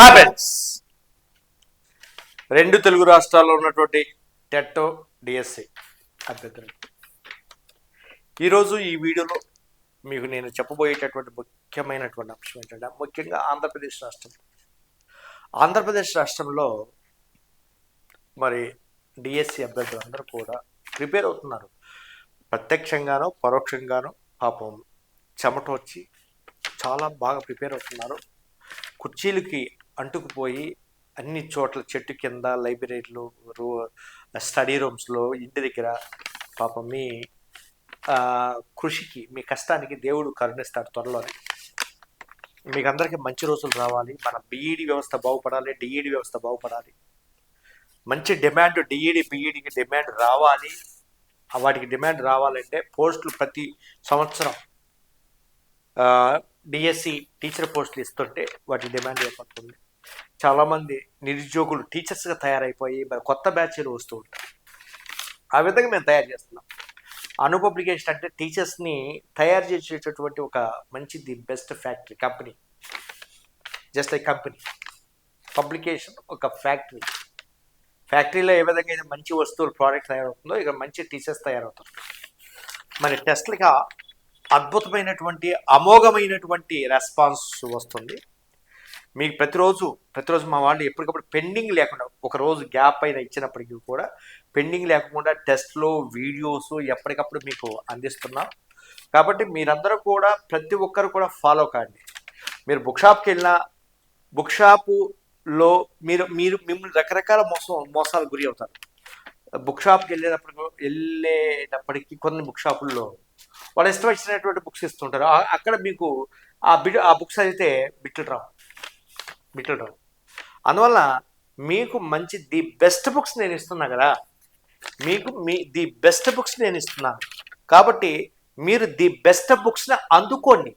Happens రెండు తెలుగు రాష్ట్రాల్లో ఉన్నటువంటి టెట్టో డిఎస్సి అభ్యర్థులు. ఈరోజు ఈ వీడియోలో మీకు నేను చెప్పబోయేటటువంటి ముఖ్యమైనటువంటి అంశం ఏంటంటే ముఖ్యంగా ఆంధ్రప్రదేశ్ రాష్ట్రం. ఆంధ్రప్రదేశ్ రాష్ట్రంలో మరి డిఎస్సి అభ్యర్థులు అందరూ కూడా ప్రిపేర్ అవుతున్నారు. ప్రత్యక్షంగానో పరోక్షంగానో పాపం చెమట వచ్చి చాలా బాగా ప్రిపేర్ అవుతున్నారు. కుర్చీలకి అంటుకుపోయి అన్ని చోట్ల చెట్టు కింద లైబ్రరీలు రూ స్టడీ రూమ్స్లో ఇంటి దగ్గర పాపం మీ కృషికి మీ కష్టానికి దేవుడు కరుణిస్తాడు త్వరలోనే. మీకు అందరికీ మంచి రోజులు రావాలి. మన బీఈడి వ్యవస్థ బాగుపడాలి డిఈడి వ్యవస్థ బాగుపడాలి. మంచి డిమాండ్ డిఈడి బీఈడికి డిమాండ్ రావాలి. వాటికి డిమాండ్ రావాలంటే పోస్టులు ప్రతి సంవత్సరం డిఎస్సి టీచర్ పోస్టులు ఇస్తుంటే వాటి డిమాండ్ ఏర్పడుతుంది. చాలామంది నిరుద్యోగులు టీచర్స్గా తయారైపోయి మరి కొత్త బ్యాచ్లు వస్తూ ఉంటారు. ఆ విధంగా మేము తయారు చేస్తున్నాం. అను పబ్లికేషన్ అంటే టీచర్స్ని తయారు చేసేటటువంటి ఒక మంచి the best factory company. Just like company. Publication ఒక ఫ్యాక్టరీ. ఫ్యాక్టరీలో ఏ విధంగా అయితే మంచి వస్తువులు ప్రోడక్ట్ తయారవుతుందో ఇక్కడ మంచి టీచర్స్ తయారవుతారు. మరి టెస్ట్లుగా అద్భుతమైనటువంటి అమోఘమైనటువంటి రెస్పాన్స్ వస్తుంది. మీకు ప్రతిరోజు ప్రతిరోజు మా వాళ్ళు ఎప్పటికప్పుడు పెండింగ్ లేకుండా ఒక రోజు గ్యాప్ అయినా ఇచ్చినప్పటికీ కూడా పెండింగ్ లేకుండా టెస్ట్లు వీడియోస్ ఎప్పటికప్పుడు మీకు అందిస్తున్నాం. కాబట్టి మీరందరూ కూడా ప్రతి ఒక్కరు కూడా ఫాలో కాండి. మీరు బుక్ షాప్కి వెళ్ళినా బుక్ షాపులో మీరు మీరు మిమ్మల్ని రకరకాల మోసం మోసాలు గురి అవుతారు. బుక్ షాప్కి వెళ్ళేటప్పుడు వెళ్ళేటప్పటికి కొన్ని బుక్ షాపుల్లో వాళ్ళు ఇష్టం వచ్చినటువంటి బుక్స్ ఇస్తుంటారు. అక్కడ మీకు ఆ బిడ్ ఆ బుక్స్ అయితే బిట్లు రావు. బిట్లు రావు అందువల్ల మీకు మంచి ది బెస్ట్ బుక్స్ నేను ఇస్తున్నా కదా. మీకు మీ ది బెస్ట్ బుక్స్ నేను ఇస్తున్నాను కాబట్టి మీరు ది బెస్ట్ బుక్స్ని అందుకోండి.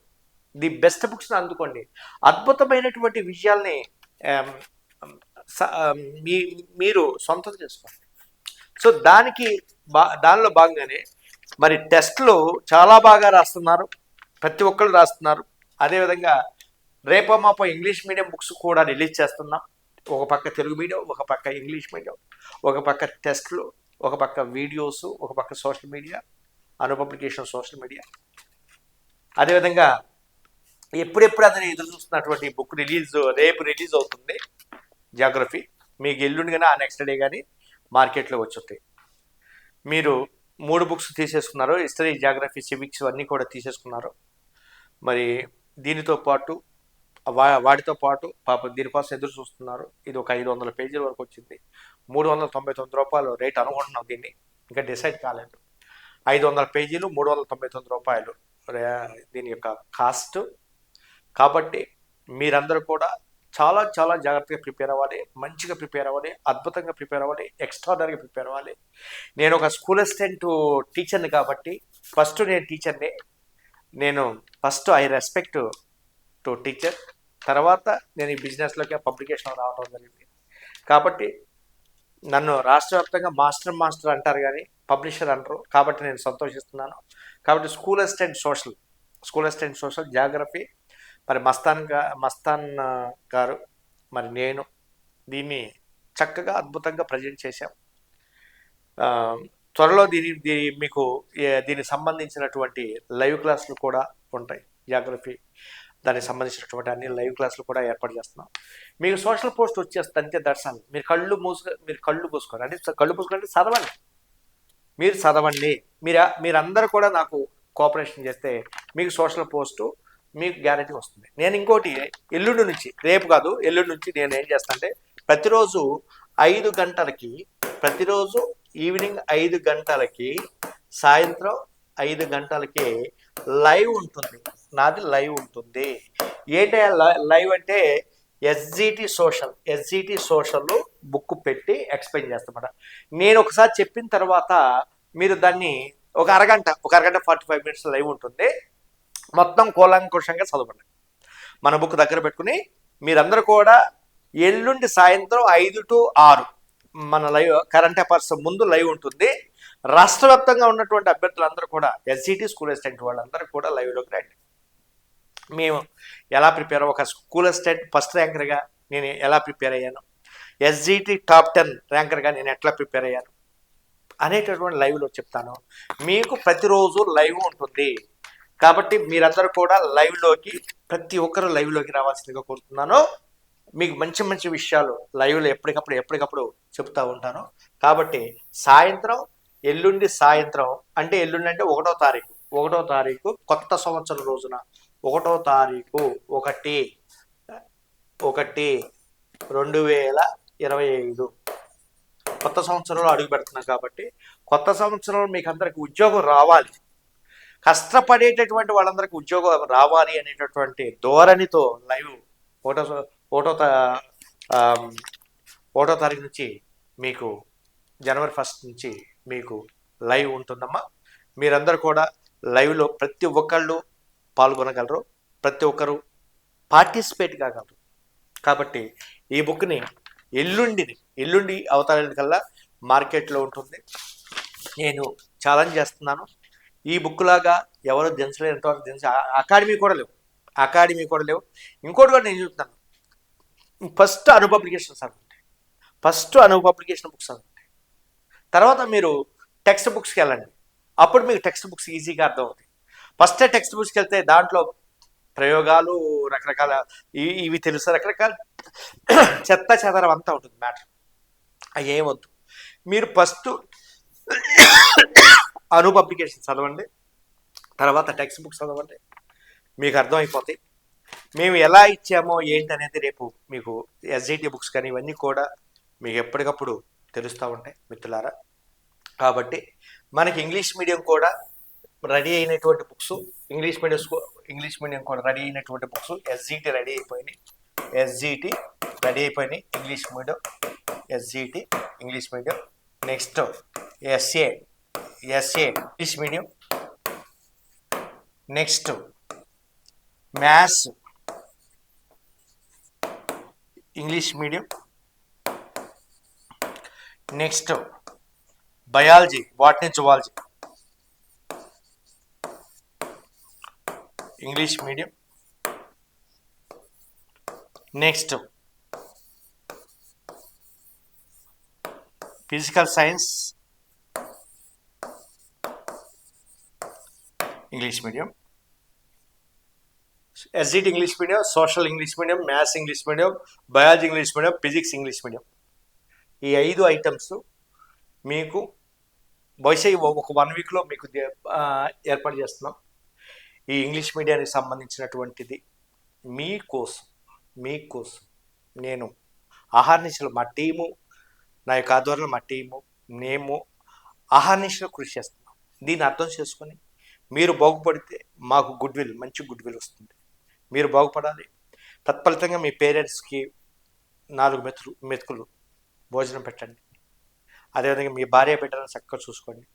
ది బెస్ట్ బుక్స్ని అందుకోండి. అద్భుతమైనటువంటి విషయాల్ని మీ మీరు సొంతం చేసుకోండి. సో దానికి బా దానిలో భాగంగానే మరి టెస్ట్లు చాలా బాగా రాస్తున్నారు. ప్రతి ఒక్కరు రాస్తున్నారు. అదేవిధంగా రేపో మాపో ఇంగ్లీష్ మీడియం బుక్స్ కూడా రిలీజ్ చేస్తున్నాం. ఒక పక్క తెలుగు మీడియం ఒక పక్క ఇంగ్లీష్ మీడియం ఒక పక్క టెస్ట్లు ఒక పక్క వీడియోస్ ఒక పక్క social media Anu publication social media. అదేవిధంగా ఎప్పుడెప్పుడు అతను ఎదురు చూస్తున్నటువంటి బుక్ రిలీజ్ రేపు రిలీజ్ అవుతుంది జాగ్రఫీ. మీకు ఎల్లుండి కానీ ఆ నెక్స్ట్ డే కానీ మార్కెట్లో వచ్చుతాయి మీరు మూడు బుక్స్ తీసేసుకున్నారు. హిస్టరీ జాగ్రఫీ సివిక్స్ అన్నీ కూడా తీసేసుకున్నారు. మరి దీనితో పాటు వా వాటితో పాటు పాప దీనికోసం ఎదురు చూస్తున్నారు. ఇది ఒక ఐదు వందల పేజీల వరకు వచ్చింది. మూడు వందల తొంభై తొమ్మిది రూపాయలు రేట్ అనుకుంటున్నాం దీన్ని. ఇంకా డిసైడ్ కాలేదు. ఐదు వందల పేజీలు మూడు వందల తొంభై తొమ్మిది రూపాయలు దీని యొక్క కాస్ట్. కాబట్టి మీరందరూ కూడా చాలా చాలా జాగ్రత్తగా ప్రిపేర్ అవ్వాలి. మంచిగా ప్రిపేర్ అవ్వాలి. అద్భుతంగా ప్రిపేర్ అవ్వాలి. ఎక్స్ట్రాడనరీగా ప్రిపేర్ అవ్వాలి. నేను ఒక స్కూల్ అసిస్టెంట్ టీచర్ని కాబట్టి ఫస్ట్ నేను టీచర్ని నేను first I respect to teacher. తర్వాత నేను ఈ బిజినెస్లోకి పబ్లికేషన్ రావడం జరిగింది. కాబట్టి నన్ను రాష్ట్ర వ్యాప్తంగా మాస్టర్ మాస్టర్ అంటారు కానీ పబ్లిషర్ అంటారు. కాబట్టి నేను సంతోషిస్తున్నాను. కాబట్టి school assistant social school assistant social geography మరి మస్తాన్గా మస్తాన్ గారు మరి నేను దీన్ని చక్కగా అద్భుతంగా ప్రజెంట్ చేశాం. త్వరలో దీని దీ- మీకు దీనికి సంబంధించినటువంటి లైవ్ క్లాసులు కూడా ఉంటాయి. జాగ్రఫీ దానికి సంబంధించినటువంటి అన్ని లైవ్ క్లాసులు కూడా ఏర్పాటు చేస్తున్నాం. మీకు సోషల్ పోస్ట్ వచ్చేస్తుంది. అంతే దర్శనం. మీరు కళ్ళు మూసుకు మీరు కళ్ళు పూసుకోండి అంటే కళ్ళు పూసుకోండి చదవండి. మీరు చదవండి. మీరు మీరందరూ కూడా నాకు కోఆపరేషన్ చేస్తే మీకు సోషల్ పోస్టు మీకు గ్యారెంటీ వస్తుంది. నేను ఇంకోటి ఎల్లుండి నుంచి రేపు కాదు ఎల్లుండి నుంచి నేను ఏం చేస్తానంటే ప్రతిరోజు ఐదు గంటలకి ప్రతిరోజు ఈవినింగ్ ఐదు గంటలకి సాయంత్రం ఐదు గంటలకి లైవ్ ఉంటుంది. నాది లైవ్ ఉంటుంది. ఏంటి లైవ్ అంటే SGT social SGT social book పెట్టి ఎక్స్ప్లెయిన్ చేస్తామట. నేను ఒకసారి చెప్పిన తర్వాత మీరు దాన్ని ఒక అరగంట ఒక అరగంట ఫార్టీ ఫైవ్ మినిట్స్ లైవ్ ఉంటుంది. మొత్తం కూలంకుషంగా చదవండి. మన బుక్ దగ్గర పెట్టుకుని మీరందరూ కూడా ఎల్లుండి సాయంత్రం ఐదు టు ఆరు మన లైవ్ కరెంట్ అఫైర్స్ ముందు లైవ్ ఉంటుంది. రాష్ట్ర వ్యాప్తంగా ఉన్నటువంటి అభ్యర్థులందరూ కూడా ఎస్సిటి స్కూల్ అసిస్టెంట్ వాళ్ళందరూ కూడా లైవ్లోకి రండి మేము ఎలా ప్రిపేర్ ఒక స్కూల్ అసిస్టెంట్ ఫస్ట్ ర్యాంకర్గా నేను ఎలా ప్రిపేర్ అయ్యాను? ఎస్జిటి టాప్ టెన్ ర్యాంకర్గా నేను ఎట్లా ప్రిపేర్ అయ్యాను? అనేటటువంటి లైవ్లో చెప్తాను. మీకు ప్రతిరోజు లైవ్ ఉంటుంది. కాబట్టి మీరందరూ కూడా లైవ్లోకి ప్రతి ఒక్కరు లైవ్లోకి రావాల్సిందిగా కోరుతున్నాను. మీకు మంచి మంచి విషయాలు లైవ్లో ఎప్పటికప్పుడు ఎప్పటికప్పుడు చెప్తూ ఉంటాను. కాబట్టి సాయంత్రం ఎల్లుండి సాయంత్రం అంటే ఎల్లుండి అంటే ఒకటో తారీఖు. ఒకటో తారీఖు కొత్త సంవత్సరం రోజున. ఒకటో తారీఖు ఒకటి. ఒకటి రెండు వేల ఇరవై ఐదు. కొత్త సంవత్సరంలో అడుగు పెడుతున్నాం కాబట్టి కొత్త సంవత్సరంలో మీకు అందరికి ఉద్యోగం రావాలి. కష్టపడేటటువంటి వాళ్ళందరికీ ఉద్యోగం రావాలి అనేటటువంటి ధోరణితో లైవ్ ఒకటో ఒకటో తా- ఒకటో తారీఖు నుంచి మీకు జనవరి ఫస్ట్ నుంచి మీకు లైవ్ ఉంటుందమ్మా. మీరందరూ కూడా లైవ్లో ప్రతి ఒక్కళ్ళు పాల్గొనగలరు ప్రతి ఒక్కరు పార్టిసిపేట్ కాగలరు. కాబట్టి ఈ బుక్ని ఎల్లుండిని ఎల్లుండి అవతారాల కల్లా మార్కెట్లో ఉంటుంది. నేను ఛాలెంజ్ చేస్తున్నాను. ఈ బుక్ లాగా ఎవరు దించలేదు ఎంతవరకు దించ అకాడమీ కూడా లేవు. అకాడమీ కూడా లేవు. ఇంకోటి కూడా నేను చెప్తాను first Anu publications first Anu publication books చదవండి తర్వాత మీరు టెక్స్ట్ బుక్స్కి వెళ్ళండి. అప్పుడు మీకు టెక్స్ట్ బుక్స్ ఈజీగా అర్థం అవుతాయి టెక్స్ట్ బుక్స్కి వెళ్తే దాంట్లో ప్రయోగాలు రకరకాల ఇవి తెలుసు రకరకాల. చెత్త చెదరం అంతా ఉంటుంది మ్యాటర్. అవి ఏమొద్దు మీరు ఫస్ట్ అను పబ్లికేషన్ చదవండి. తర్వాత టెక్స్ట్ బుక్స్ చదవండి. మీకు అర్థమైపోతాయి. మేము ఎలా ఇచ్చామో ఏంటి అనేది రేపు మీకు ఎస్జిటి బుక్స్ కానీ ఇవన్నీ కూడా మీకు ఎప్పటికప్పుడు తెలుస్తూ ఉంటాయి మిత్రులారా. కాబట్టి మనకి ఇంగ్లీష్ మీడియం కూడా రెడీ అయినటువంటి బుక్స్ ఇంగ్లీష్ మీడియం స్కూ- ఇంగ్లీష్ మీడియం కూడా రెడీ అయినటువంటి బుక్స్ ఎస్జిటి రెడీ అయిపోయినాయి. ఎస్జిటి రెడీ అయిపోయినాయి English medium SGT English medium. Next SA SA English medium. Next maths English medium. Next biology botany zoology English medium next physical science English medium SGT English medium social English medium maths English medium biology English medium physics English medium ఈ ఐదు items మీకు బహుశా ఒక one వీక్లో మీకు ఏర్పాటు చేస్తున్నాం. ఈ ఇంగ్లీష్ మీడియానికి సంబంధించినటువంటిది మీకోసం మీకోసం నేను ఆహార్నిశలు మా టీము నా యొక్క ఆధ్వర్యంలో మా టీము మేము ఆహార్నిశలు కృషి చేస్తున్నాం. దీన్ని అర్థం చేసుకొని మీరు బాగుపడితే మాకు గుడ్ విల్ మంచి గుడ్ విల్ వస్తుంది. మీరు బాగుపడాలి. తత్ఫలితంగా మీ పేరెంట్స్కి నాలుగు మెతులు మెతుకులు భోజనం పెట్టండి. అదేవిధంగా మీ భార్య బిడ్డలను చక్కగా చూసుకోండి.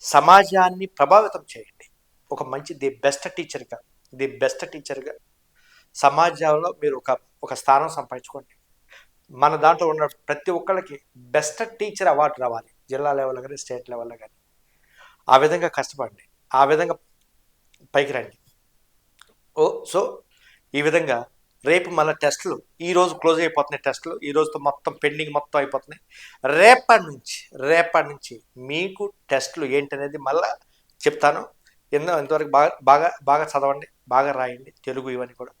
సమాజాన్ని ప్రభావితం చేయండి. ఒక మంచి ది బెస్ట్ టీచర్గా ది బెస్ట్ టీచర్గా సమాజంలో మీరు ఒక ఒక స్థానం సంపాదించుకోండి. మన దాంట్లో ఉన్న ప్రతి ఒక్కళ్ళకి బెస్ట్ టీచర్ అవార్డు రావాలి. జిల్లా లెవెల్లో కానీ స్టేట్ లెవెల్లో కానీ. ఆ విధంగా కష్టపడండి. ఆ విధంగా పైకి రండి. ఓ సో ఈ విధంగా రేపు మళ్ళీ టెస్టులు ఈరోజు క్లోజ్ అయిపోతున్నాయి టెస్టులు ఈ రోజుతో మొత్తం పెండింగ్ మొత్తం అయిపోతున్నాయి. రేపటి నుంచి రేపటి నుంచి మీకు టెస్టులు ఏంటనేది మళ్ళీ చెప్తాను. ఎన్నో ఇంతవరకు బాగా బాగా బాగా చదవండి బాగా రాయండి. తెలుగు ఇవన్నీ కూడా.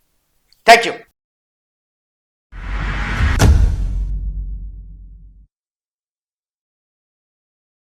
Thank you